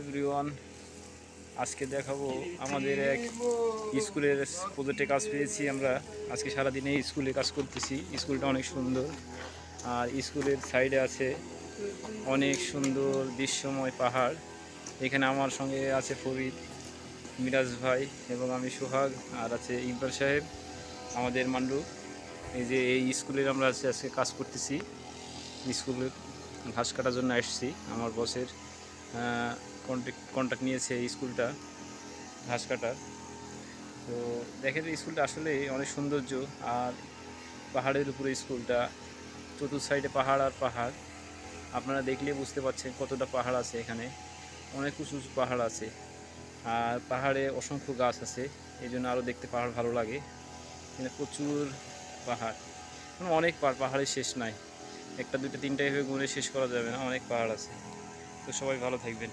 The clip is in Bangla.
এভরিওয়ান আজকে দেখাবো আমাদের এক স্কুলের প্রজেক্টে কাজ পেয়েছি আমরা। আজকে সারাদিনে স্কুলে কাজ করতেছি। স্কুলটা অনেক সুন্দর। আর স্কুলের সাইডে আছে অনেক সুন্দর দৃশ্যময় পাহাড়। এখানে আমার সঙ্গে আছে ফরিদ, মিরাজ ভাই এবং আমি সোহাগ আর আছে ইকবাল সাহেব, আমাদের মান্ডু। এই যে এই স্কুলের আমরা আজকে কাজ করতেছি। স্কুলের ঘাস কাটার জন্য আসছি। আমার বসের কন্ট্যাক্ট কন্ট্যাক্ট নিয়েছে এই স্কুলটা ঘাস কাটার তো দেখেন এই স্কুলটা আসলে অনেক সৌন্দর্য, আর পাহাড়ের উপরে স্কুলটা, চতুর সাইডে পাহাড় আর পাহাড়। আপনারা দেখলে বুঝতে পারছেন কতটা পাহাড় আছে এখানে। অনেক উঁচু উঁচু পাহাড় আছে, আর পাহাড়ে অসংখ্য গাছ আছে এই জন্য আরও দেখতে পাহাড় ভালো লাগে। এখানে প্রচুর পাহাড়। মানে অনেক পাহাড় পাহাড়ের শেষ নাই। একটা দুটো তিনটা এভাবে ঘুরে শেষ করা যাবে না, অনেক পাহাড় আছে। তো সবাই ভালো থাকবেন।